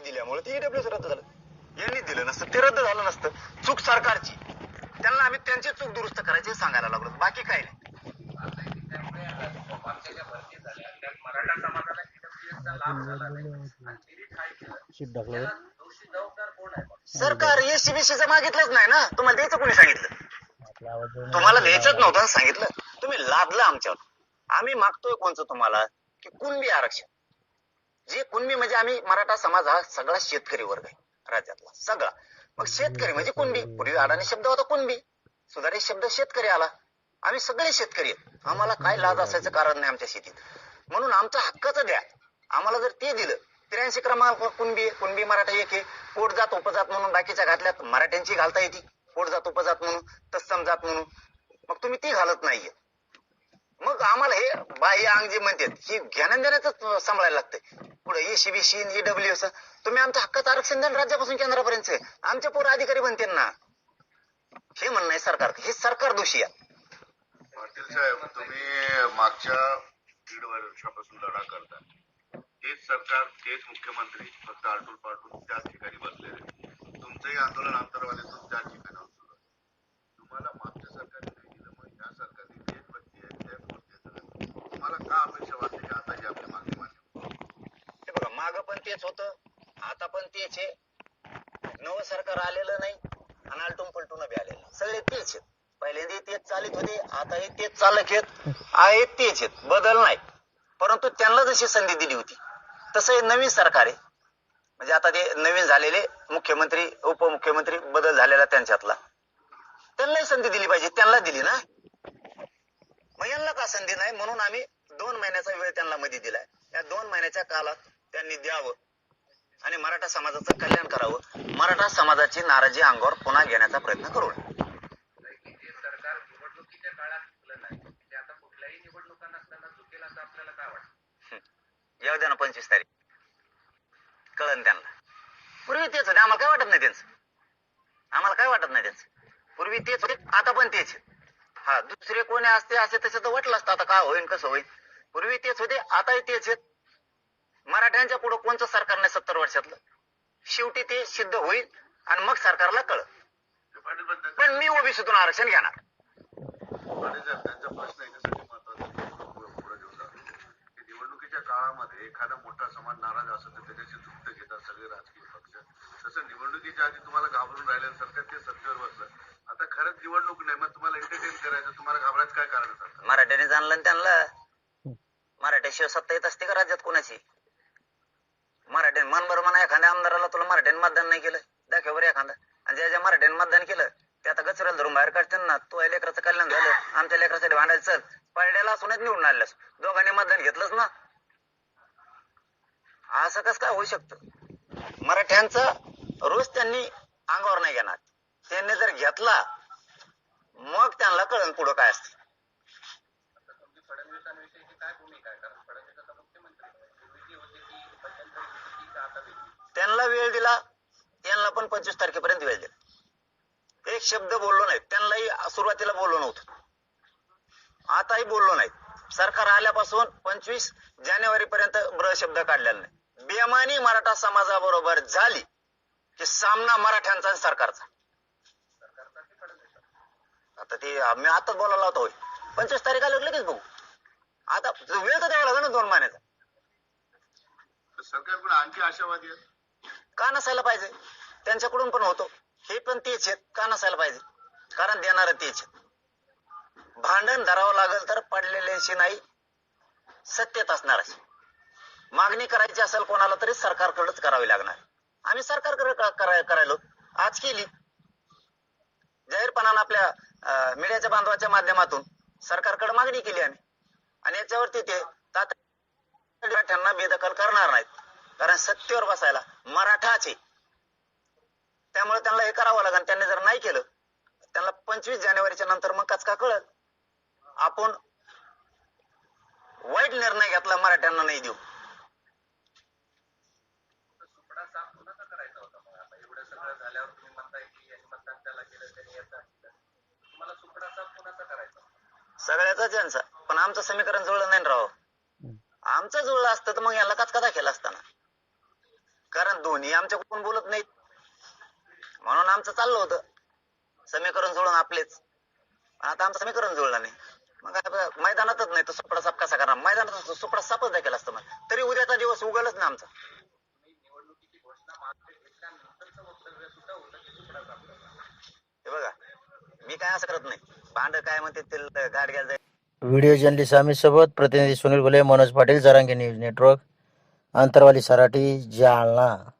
दिल्यामुळे ते ईडब्ल्यूएस रद्द झालं. यांनी दिलं नसतं ते रद्द झालं नसतं. चूक सरकारची. त्यांना आम्ही त्यांची चूक दुरुस्त करायची हे सांगायला लागलो. बाकी काय नाही? सरकार एसीबीसीचं मागितलंच नाही ना? तुम्हाला द्यायचं कोणी सांगितलं? तुम्हाला द्यायचंच नव्हतं सांगितलं. तुम्ही लादलं आमच्यावर. आम्ही मागतोय कोणचं तुम्हाला? की कुणबी आरक्षण. जे कुणबी म्हणजे आम्ही मराठा समाज हा सगळा शेतकरी वर्ग आहे राज्यातला सगळा. मग शेतकरी म्हणजे कुणबी? पूर्वी अडाणी शब्द होता कुणबी. सुधारित शब्द शेतकरी आला. आम्ही सगळे शेतकरी आहेत. आम्हाला काय लाज असायचं कारण नाही आमच्या शेतीत? म्हणून आमचा हक्काच द्या. आम्हाला जर ते दिलं त्र्याऐंशी क्रमांक कुणबी कुणबी मराठा एक आहे. पोटजात उपजात म्हणून बाकीच्या घातल्यात. मराठ्यांची घालता येते. पोटजात उपजात म्हणून तत्सम जात म्हणून. मग तुम्ही ती घालत नाहीये. मग आम्हाला हे बाह्य अंग जे म्हणतात ही ज्ञान सांभाळायला लागतंय. पुढे एसीबीसी ईडब्ल्यू तुम्ही आमच्या हक्काचं आरक्षण द्या राज्यापासून केंद्रापर्यंत. आमचे पोर अधिकारी बनते ना. हे म्हणणं आहे सरकार हे सरकार दोषी आहे. पाटील साहेब तुम्ही मागच्या दीड वर्षापासून लढा करता. तेच सरकार तेच मुख्यमंत्री फक्त आलटून पालटून त्याच ठिकाणी बसलेले. तुमचंही आंदोलन आंतरवादीतून त्याच ठिकाणी सुरू आहे तुम्हाला मागच्या सरकारने नाही दिलं मग ह्या सरकारने तेच व्यक्ती आहे त्याच गोष्टी आहेत. तुम्हाला का अपेक्षा वाटते की आता ही आपली मागणी मान्य होईल? हे बघा माग पण तेच होत. आता पण तेच आहे. नवं सरकार आलेलं नाही आणि आलटून पलटून बी आलेलं सगळे तेच आहेत. पहिल्यांदा तेच चालित होते आताही तेच चालक आहेत. आहेत तेच आहेत. बदल नाही. परंतु त्यांना जशी संधी दिली होती तसं हे नवीन सरकार आहे. म्हणजे आता ते नवीन झालेले मुख्यमंत्री उपमुख्यमंत्री बदल झालेला त्यांच्यातला. त्यांनाही संधी दिली पाहिजे. त्यांना दिली ना. मग यांना का संधी नाही? म्हणून आम्ही दोन महिन्याचा वेळ त्यांना मध्ये दिलाय. या दोन महिन्याच्या काळात त्यांनी द्यावं. आणि मराठा समाजाचं कल्याण करावं. मराठा समाजाची नाराजी अंगावर पुन्हा घेण्याचा प्रयत्न करू येऊ द्या ना पंचवीस तारीख. कळन त्यांना. पूर्वी तेच होते. आम्हाला काय वाटत नाही त्यांचं? आम्हाला काय वाटत नाही त्यांचं? पूर्वी तेच होते आता पण तेच आहेत. हा दुसरे कोणी असते असे तसे तर वाटलं असतं. आता काय होईल कसं होईल पूर्वी तेच होते आताही तेच आहेत. मराठ्यांच्या पुढे कोणचं सरकार नाही सत्तर वर्षातलं? शेवटी ते सिद्ध होईल आणि मग सरकारला पाटील पण मी ओबीसीतून आरक्षण घेणार. निवडणुकीच्या काळामध्ये एखादा मोठा समाज नाराज असेल तर त्याच्याशी चुकतं घेतात सगळे राजकीय पक्ष. तसं निवडणुकीच्या आधी तुम्हाला घाबरून राहिलं सरकार ते सत्तेवर बसलं. आता खरंच निवडणूक नाही मग तुम्हाला एंटरटेन करायचं तुम्हाला घाबरायचं काय कारण मराठ्याने जाणलं त्यांना मराठ्याशिवाय सत्ता येत असते का राज्यात कोणाची? मराठ्यान मन बरं म्हणा एखाद्या आमदाराला तुला मराठ्यान मतदान नाही केलं दाखव बरं एखादा. आणि ज्या ज्या मराठ्यान मतदान केलं ते आता गचऱ्याला धरून बाहेर काढतील ना. तो या लेकराचं कल्याण झालं आमच्या लेकरासाठी भांडायला चल. पडल्याला असूनच निवडून आल्यास दोघांनी मतदान घेतलंच ना? असं कस काय होऊ शकतं? मराठ्यांचा रोज त्यांनी अंगावर नाही घेणार. त्यांनी जर घेतला मग त्यांना कळण पुढं काय असतं? त्यांना वेळ दिला यांना पण पंचवीस तारखेपर्यंत वेळ दिला. एक शब्द बोललो नाही त्यांनाही सुरुवातीला बोललो नव्हतं. आताही बोललो नाही. सरकार आल्यापासून पंचवीस जानेवारी पर्यंत ब्र शब्द काढलेला नाही. बेमानी मराठा समाजाबरोबर झाली की सामना मराठ्यांचा सरकारचा. आता ते मी आताच बोलायला होतो पंचवीस तारीख आल्यावर लगेच बघू. आता वेळ तर द्यावा लागेल ना दोन महिन्याचा. तर पण आणखी आशावादी आहेत का नसायला पाहिजे? त्यांच्याकडून पण होतो. हे पण तेच आहेत. का नसायला पाहिजे? कारण देणार तेच भांडण धरावं लागेल तर पडलेल्याशी नाही सत्तेत असणार मागणी करायची असेल कोणाला तरी सरकारकडेच करावी लागणार. आम्ही सरकारकडे कराय करायलो. आज केली. जाहीरपणानं आपल्या मीडियाच्या बांधवाच्या माध्यमातून सरकारकडे मागणी केली आम्ही. आणि याच्यावरती ते तात्काळ बेदखल करणार नाहीत. कारण सत्तेवर बसायला मराठाचे. त्यामुळे त्यांना हे करावं लागेल. त्यांनी जर नाही केलं त्यांना पंचवीस जानेवारीच्या नंतर मग कचका कळत आपण वाईट निर्णय घेतला मराठ्यांना नाही देऊ. तर सुपडा साफ कुणाचा करायचा होता मग आता एवढं सगळं झाल्यावर तुम्ही म्हणताय की यांनी मतदान त्याला केलं त्यांनी याचा पण आमचं समीकरण जुळलं नाही ना राव. आमचं जुळलं असतं तर मग याला कचका दाखल असताना कारण दोन्ही आमच्या कोण बोलत नाहीत. म्हणून आमचं चाललं होतं. समीकरण जुळून आपलेच. आता आमचं समीकरण जुळलं नाही. मग मैदानातच नाही तर सुपडा साप कसा करणार? मैदानात सुपडा सापच केला असतं मग तरी उद्याचा दिवस उगलच ना आमचा. हे बघा मी काय असं करत नाही. भांड काय म्हणते ते गाड घ्यायला जायचं. व्हिडिओ जर्नलिस्ट आम्ही सोबत. प्रतिनिधी सुनील गुले मनोज पाटील जरांगे न्यूज नेटवर्क. अंतरवाली सराटी जालना.